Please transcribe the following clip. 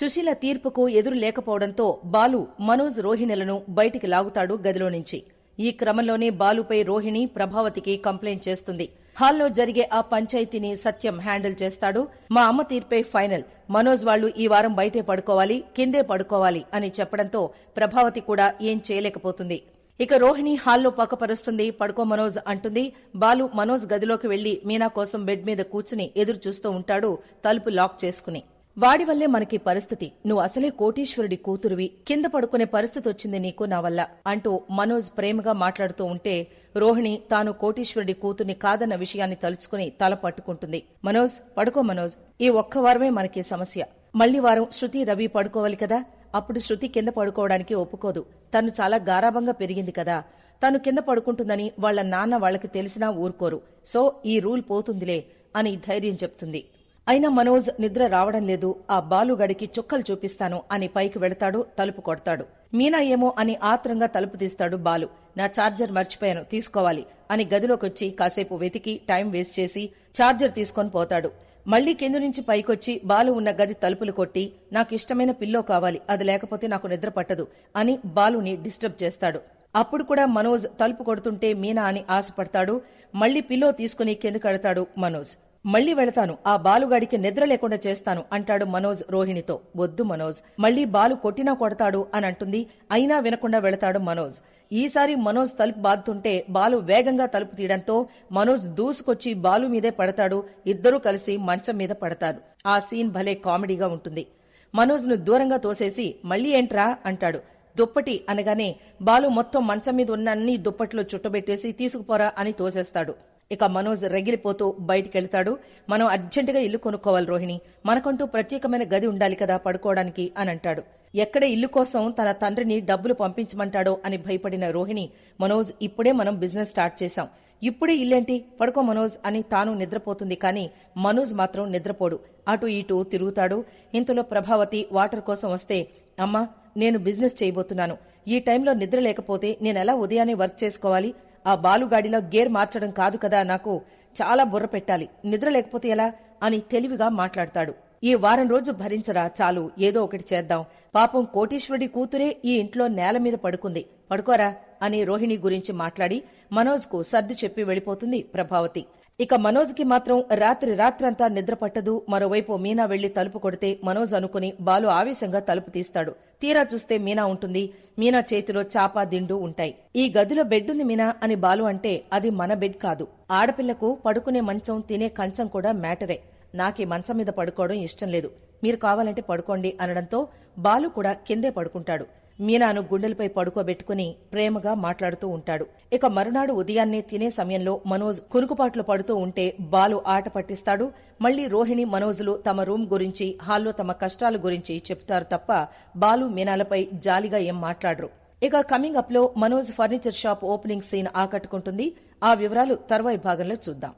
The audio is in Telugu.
సుశీల తీర్పుకు ఎదురు లేకపోవడంతో బాలు మనోజ్ రోహిణులను బయటికి లాగుతాడు గదిలో నుంచి. ఈ క్రమంలోనే బాలుపై రోహిణి ప్రభావతికి కంప్లైంట్ చేస్తుంది. హాల్లో జరిగే ఆ పంచాయతీని సత్యం హ్యాండిల్ చేస్తాడు. మా అమ్మ తీర్పే ఫైనల్. మనోజ్ వాళ్ళు ఈ వారం బయటే పడుకోవాలి కిందే పడుకోవాలి అని చెప్పడంతో ప్రభావతి కూడా ఏం చేయలేకపోతుంది. ఇక రోహిణి హాల్లో పక్కపరుస్తుంది పడుకో మనోజ్ అంటుంది. బాలు మనోజ్ గదిలోకి వెళ్ళి మీనా కోసం బెడ్ మీద కూర్చుని ఎదురు చూస్తూ ఉంటాడు తలుపు లాక్ చేసుకుని. వాడి వల్లే మనకి పరిస్థితి. నువ్వు అసలే కోటీశ్వరుడి కూతురువి. కింద పడుకునే పరిస్థితి వచ్చింది నీకు నా వల్ల అంటూ మనోజ్ ప్రేమగా మాట్లాడుతూ ఉంటే రోహిణి తాను కోటీశ్వరుడి కూతుర్ని కాదన్న విషయాన్ని తలుచుకుని తల పట్టుకుంటుంది. మనోజ్ పడుకో మనోజ్. ఈ ఒక్క వారమే మనకి సమస్య. మళ్ళీ వారం శృతి రవి పడుకోవాలి కదా? అప్పుడు శృతి కింద పడుకోవడానికి ఒప్పుకోదు. తను చాలా గారాభంగా పెరిగింది కదా. తను కింద పడుకుంటుందని వాళ్ళ నాన్న వాళ్ళకి తెలిసినా ఊరుకోరు. సో ఈ రూల్ పోతుందిలే అని ధైర్యం చెప్తుంది. అయినా మనోజ్ నిద్ర రావడం లేదు. ఆ బాలుగడికి చుక్కలు చూపిస్తాను అని పైకి వెళతాడు తలుపు కొడతాడు. మీనా ఏమో అని ఆత్రంగా తలుపు తీస్తాడు బాలు. నా ఛార్జర్ మర్చిపోయాను తీసుకోవాలి అని గదిలోకొచ్చి కాసేపు వెతికి టైం వేస్ట్ చేసి ఛార్జర్ తీసుకొని పోతాడు. మళ్ళీ కింద నుంచి పైకొచ్చి బాలు ఉన్న గది తలుపులు కొట్టి నాకు ఇష్టమైన పిల్లో కావాలి అది లేకపోతే నాకు నిద్ర పట్టదు అని బాలుని డిస్టర్బ్ చేస్తాడు. అప్పుడు కూడా మనోజ్ తలుపు కొడుతుంటే మీనా అని ఆశపడతాడు. మళ్ళీ పిల్లో తీసుకుని కిందకెడతాడు మనోజ్. మళ్ళీ వెళతాను. ఆ బాలుగాడికి నిద్ర లేకుండా చేస్తాను అంటాడు మనోజ్ రోహిణితో. వద్దు మనోజ్ మళ్ళీ బాలు కొట్టినా కొడతాడు అని అంటుంది. అయినా వినకుండా వెళతాడు మనోజ్. ఈసారి మనోజ్ తలుపు బాదుతుంటే బాలు వేగంగా తలుపు తీయడంతో మనోజ్ దూసుకొచ్చి బాలు మీదే పడతాడు. ఇద్దరూ కలిసి మంచం మీద పడతారు. ఆ సీన్ భలే కామెడీగా ఉంటుంది. మనోజ్ను దూరంగా తోసేసి మళ్ళీ ఏంట్రా అంటాడు. దుప్పటి అనగానే బాలు మొత్తం మంచం మీద ఉన్న అన్ని దుప్పట్లో చుట్టబెట్టేసి తీసుకుపోరా అని తోసేస్తాడు. ఇక మనోజ్ రగిలిపోతూ బయటికెళ్తాడు. మనం అర్జెంటుగా ఇల్లు కొనుక్కోవాలి రోహిణి. మనకంటూ ప్రత్యేకమైన గది ఉండాలి కదా పడుకోవడానికి అని అంటాడు. ఎక్కడ ఇల్లు కోసం తన తండ్రిని డబ్బులు పంపించమంటాడో అని భయపడిన రోహిణి మనోజ్ ఇప్పుడే మనం బిజినెస్ స్టార్ట్ చేశాం. ఇప్పుడే ఇల్లేంటి? పడుకో మనోజ్ అని తాను నిద్రపోతుంది కానీ మనోజ్ మాత్రం నిద్రపోడు. అటు ఇటు తిరుగుతాడు. ఇంతలో ప్రభావతి వాటర్ కోసం వస్తే అమ్మా నేను బిజినెస్ చేయబోతున్నాను. ఈ టైంలో నిద్ర లేకపోతే నేనెలా ఉదయాన్నే వర్క్ చేసుకోవాలి? ఆ బాలుగాడిలో గేర్ మార్చడం కాదు కదా నాకు చాలా బుర్ర పెట్టాలి. నిద్ర లేకపోతే ఎలా? అని తెలివిగా మాట్లాడతాడు. ఈ వారం రోజు భరించరా చాలు ఏదో ఒకటి చేద్దాం. పాపం కోటీశ్వరుడి కూతురే ఈ ఇంట్లో నేల మీద పడుకుంది. పడుకోరా? అని రోహిణి గురించి మాట్లాడి మనోజ్కు సర్ది చెప్పి వెళ్ళిపోతుంది ప్రభావతి. ఇక మనోజ్కి మాత్రం రాత్రి రాత్రంతా నిద్ర పట్టదు. మరోవైపు మీనా వెళ్ళి తలుపు కొడితే మనోజ్ అనుకుని బాలు ఆవేశంగా తలుపు తీస్తాడు. తీరా చూస్తే మీనా ఉంటుంది. మీనా చేతిలో చాప దిండు ఉంటాయి. ఈ గదిలో బెడ్డుంది మీనా అని బాలు అంటే అది మన బెడ్ కాదు. ఆడపిల్లకు పడుకునే మంచం తినే కంచం కూడా మ్యాటరే. నాకీ మంచం మీద పడుకోవడం ఇష్టం లేదు. మీరు కావాలంటే పడుకోండి అనడంతో బాలు కూడా కిందే పడుకుంటాడు. మీనాను గుండెలపై పడుకోబెట్టుకుని ప్రేమగా మాట్లాడుతూ ఉంటాడు. ఇక మరునాడు ఉదయాన్నే తినే సమయంలో మనోజ్ కునుకుపాట్లు పడుతూ ఉంటే బాలు ఆట పట్టిస్తాడు. మళ్ళీ రోహిణి మనోజులు తమ రూమ్ గురించి హాల్లో తమ కష్టాల గురించి చెప్తారు తప్ప బాలు మీనాలపై జాలిగా ఏం మాట్లాడరు. ఇక coming అప్లో Manoj furniture shop opening scene ఆకట్టుకుంటుంది. ఆ వివరాలు తర్వాయి భాగంలో చూద్దాం.